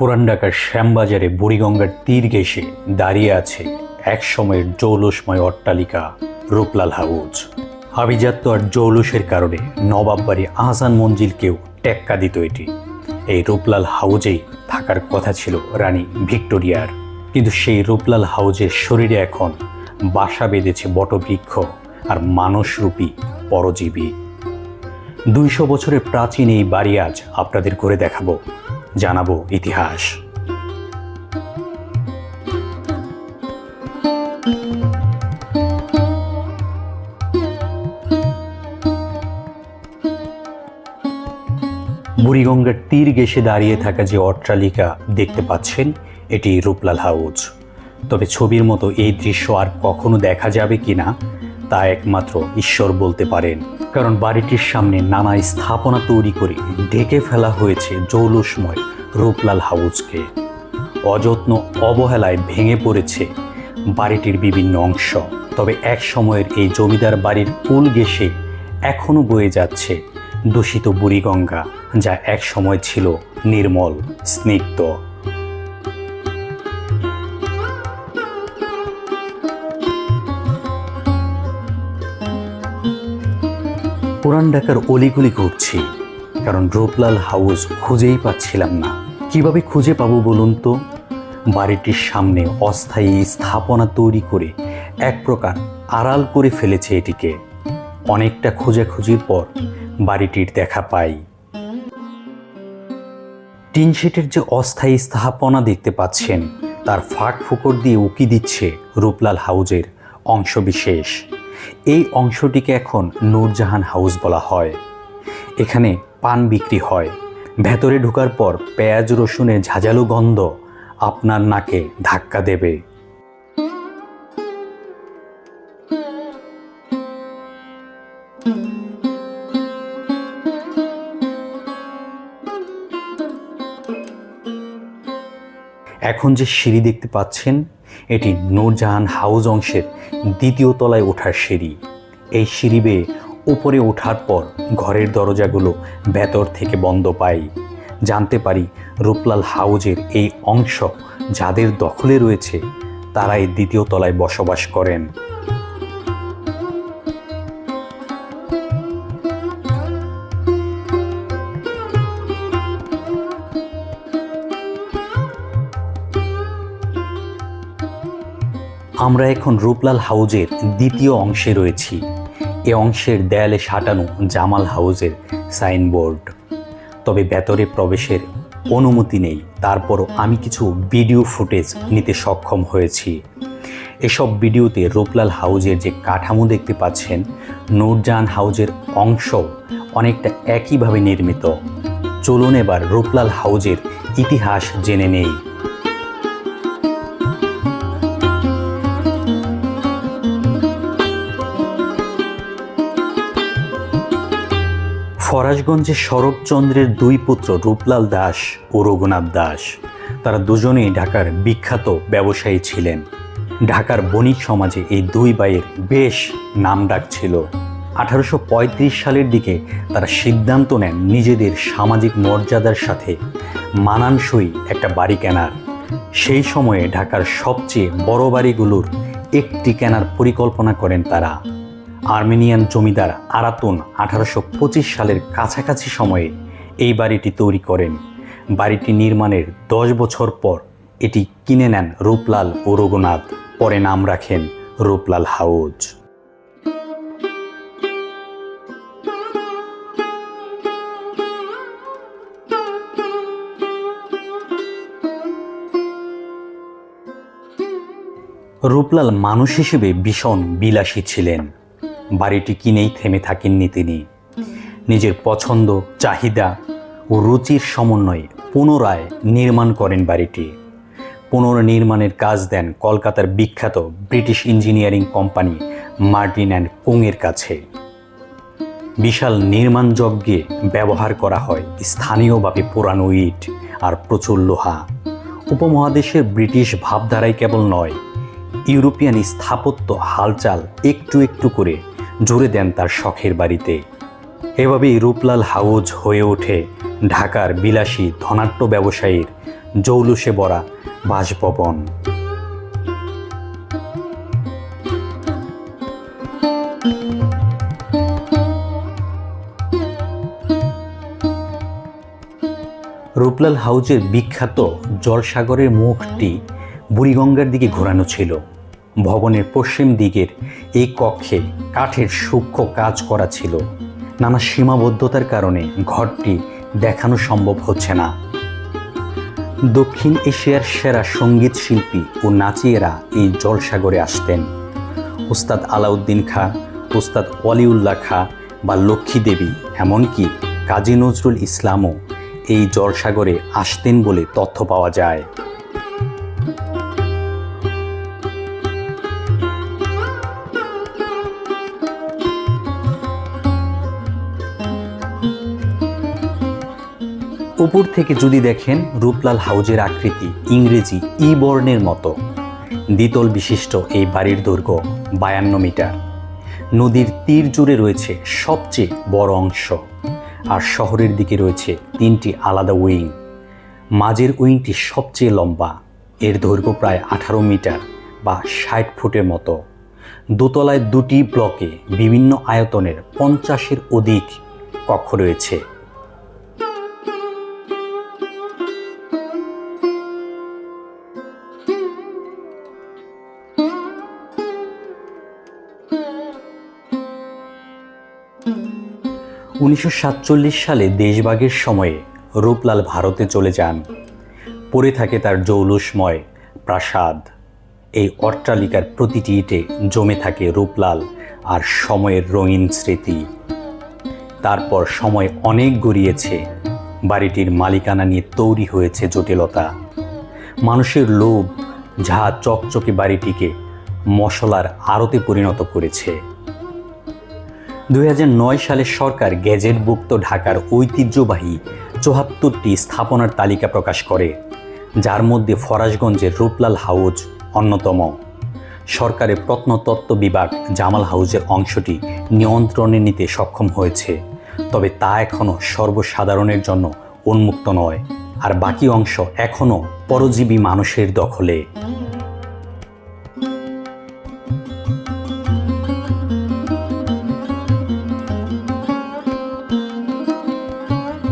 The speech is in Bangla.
পুরান ঢাকার শ্যামবাজারে বুড়িগঙ্গার তীর ঘেঁষে দাঁড়িয়ে আছে এক সময়ের জৌলুসময় অট্টালিকা রূপলাল হাউজ। আভিজাত্য আর জৌলুসের কারণে নবাব বাড়ি আহসান মঞ্জিলকেও টেক্কা দিত এটি। এই রূপলাল হাউজেই থাকার কথা ছিল রানী ভিক্টোরিয়ার। কিন্তু সেই রূপলাল হাউজের শরীরে এখন বাসা বেঁধেছে বটবৃক্ষ আর মানসরূপী পরজীবী। দুইশো বছরের প্রাচীন এই বাড়ি আজ আপনাদের করে দেখাবো। জানাব ইতিহাস। বুড়িগঙ্গার তীর ঘেসে দাঁড়িয়ে থাকা যে অট্টালিকা দেখতে পাচ্ছেন, এটি রূপলাল হাউজ তবে ছবির মতো এই দৃশ্য আর কখনো দেখা যাবে কিনা, তা একমাত্র ঈশ্বর বলতে পারেন। কারণ বাড়িটির সামনে নানা স্থাপনা তৈরি করে ঢেকে ফেলা হয়েছে জৌলুসময় রূপলাল হাউজকে অযত্ন অবহেলায় ভেঙে পড়েছে বাড়িটির বিভিন্ন অংশ। তবে এক সময়ের এই জমিদার বাড়ির কুল গেসে এখনও বয়ে যাচ্ছে দূষিত বুড়িগঙ্গা, যা এক সময় ছিল নির্মল, স্নিগ্ধ। পুরান ঢাকার অলিগুলি ঘুরছি, কারণ রূপলাল হাউস খুঁজেই পাচ্ছিলাম না। কীভাবে খুঁজে পাবো বলুন তো? বাড়িটির সামনে অস্থায়ী স্থাপনা তৈরি করে এক প্রকার আড়াল করে ফেলেছে এটিকে। অনেকটা খোঁজাখুঁজির পর বাড়িটির দেখা পাই। টিনশেটের যে অস্থায়ী স্থাপনা দেখতে পাচ্ছেন, তার ফাঁক ফুকর দিয়ে উকি দিচ্ছে রূপলাল হাউজের অংশবিশেষ। এই অংশটিকে এখন নূরজাহান হাউস বলা হয়। এখানে পান বিক্রি হয়। ভেতরে ঢোকার পর পেঁয়াজ রসুনের ঝাঁঝালো গন্ধ আপনার নাকে ধাক্কা দেবে। এখন যে সিঁড়ি দেখতে পাচ্ছেন এটি নূরজাহান হাউজ অংশের দ্বিতীয় তলায় ওঠার সিঁড়ি। এই সিঁড়ি বেয়ে উপরে ওঠার পর ঘরের দরজাগুলো ভেতর থেকে বন্ধ পাই জানতে পারি রূপলাল হাউজের এই অংশ যাদের দখলে রয়েছে, তারা এই দ্বিতীয় তলায় বসবাস করেন। আমরা এখন রূপলাল হাউজের দ্বিতীয় অংশে রয়েছি। এ অংশের দেয়ালে সাঁটানো জামাল হাউজের সাইনবোর্ড। তবে ভেতরে প্রবেশের অনুমতি নেই। তারপরও আমি কিছু ভিডিও ফুটেজ নিতে সক্ষম হয়েছি। এসব ভিডিওতে রূপলাল হাউজের যে কাঠামো দেখতে পাচ্ছেন, নূরজাহান হাউজের অংশ অনেকটা একইভাবে নির্মিত। চলুন এবার রূপলাল হাউজের ইতিহাস জেনে নেই। ফরাসগঞ্জে শরৎচন্দ্রের দুই পুত্র রূপলাল দাস ও রঘুনাথ দাস। তারা দুজনেই ঢাকার বিখ্যাত ব্যবসায়ী ছিলেন। ঢাকার বণিক সমাজে এই দুই ভাইয়ের বেশ নামডাক ছিল। আঠারোশো পঁয়ত্রিশ সালের দিকে তারা সিদ্ধান্ত নেন নিজেদের সামাজিক মর্যাদার সাথে মানানসই একটা বাড়ি কেনার। সেই সময়ে ঢাকার সবচেয়ে বড় বাড়িগুলোর একটি কেনার পরিকল্পনা করেন তারা। আর্মেনিয়ান জমিদার আরাতুন আঠারোশো পঁচিশ সালের কাছাকাছি সময়ে এই বাড়িটি তৈরি করেন। বাড়িটি নির্মাণের দশ বছর পর এটি কিনে নেন রূপলাল ও রঘুনাথ। পরে নাম রাখেন রূপলাল হাউজ। রূপলাল মানুষ হিসেবে ভীষণ বিলাসী ছিলেন। বাড়িটি কিনেই থেমে থাকেননি তিনি। নিজের পছন্দ, চাহিদা ও রুচির সমন্বয়ে পুনরায় নির্মাণ করেন বাড়িটি। পুনর্নির্মাণের কাজ দেন কলকাতার বিখ্যাত British engineering company Martin and কুংয়ের কাছে। বিশাল নির্মাণ যজ্ঞে ব্যবহার করা হয় স্থানীয়ভাবে পুরানো ইট আর প্রচুর লোহা। উপমহাদেশের ব্রিটিশ ভাবধারায় কেবল নয়, ইউরোপিয়ান স্থাপত্য হালচাল একটু একটু করে জুড়ে দেন তার শখের বাড়িতে। এভাবেই রূপলাল হাউজ হয়ে ওঠে ঢাকার বিলাসী ধনাট্য ব্যবসায়ীর জৌলুসে ভরা বাসভবন। রূপলাল হাউজের বিখ্যাত জলসাগরের মুখটি বুড়িগঙ্গার দিকে ঘোরানো ছিল। ভবনের পশ্চিম দিকের এই কক্ষে কাঠের সূক্ষ্ম কাজ করা ছিল। নানা সীমাবদ্ধতার কারণে ঘরটি দেখানো সম্ভব হচ্ছে না। দক্ষিণ এশিয়ার সেরা সংগীত শিল্পী ও নাচিয়েরা এই জলসাগরে আসতেন। উস্তাদ আলাউদ্দিন খাঁ উস্তাদ ওয়ালিউল্লাহ খাঁ বা লক্ষ্মী দেবী, এমনকি কাজী নজরুল ইসলামও এই জলসাগরে আসতেন বলে তথ্য পাওয়া যায়। উপর থেকে যদি দেখেন রূপলাল হাউজের আকৃতি ইংরেজি ই বর্ণের মতো। দ্বিতল বিশিষ্ট এই বাড়ির দৈর্ঘ্য বায়ান্ন মিটার। নদীর তীর জুড়ে রয়েছে সবচেয়ে বড় অংশ। আর শহরের দিকে রয়েছে তিনটি আলাদা উইং। মাঝের উইংটি সবচেয়ে লম্বা। এর দৈর্ঘ্য প্রায় আঠারো মিটার বা ষাট ফুটের মতো। দোতলায় দুটি ব্লকে বিভিন্ন আয়তনের পঞ্চাশের অধিক কক্ষ রয়েছে। উনিশশো সাতচল্লিশ সালে দেশভাগের সময়ে রূপলাল ভারতে চলে যান। পড়ে থাকে তার জৌলুসময় প্রাসাদ। এই অট্টালিকার প্রতিটি ইটে জমে থাকে রূপলাল আর সময়ের রঙিন স্মৃতি। তারপর সময় অনেক গড়িয়েছে। বাড়িটির মালিকানা নিয়ে তৈরি হয়েছে জটিলতা। মানুষের লোভ ঝা চকচকে বাড়িটিকে মশলার আড়তে পরিণত করেছে। দু হাজার নয় সালে সরকার গেজেটভুক্ত ঢাকার ঐতিহ্যবাহী চুহাত্তরটি স্থাপনার তালিকা প্রকাশ করে, যার মধ্যে ফরাসগঞ্জের রূপলাল হাউজ অন্যতম। সরকারের প্রত্নতত্ত্ব বিভাগ জামাল হাউজের অংশটি নিয়ন্ত্রণে নিতে সক্ষম হয়েছে, তবে তা এখনও সর্বসাধারণের জন্য উন্মুক্ত নয়, আর বাকি অংশ এখনও পরজীবী মানুষের দখলে।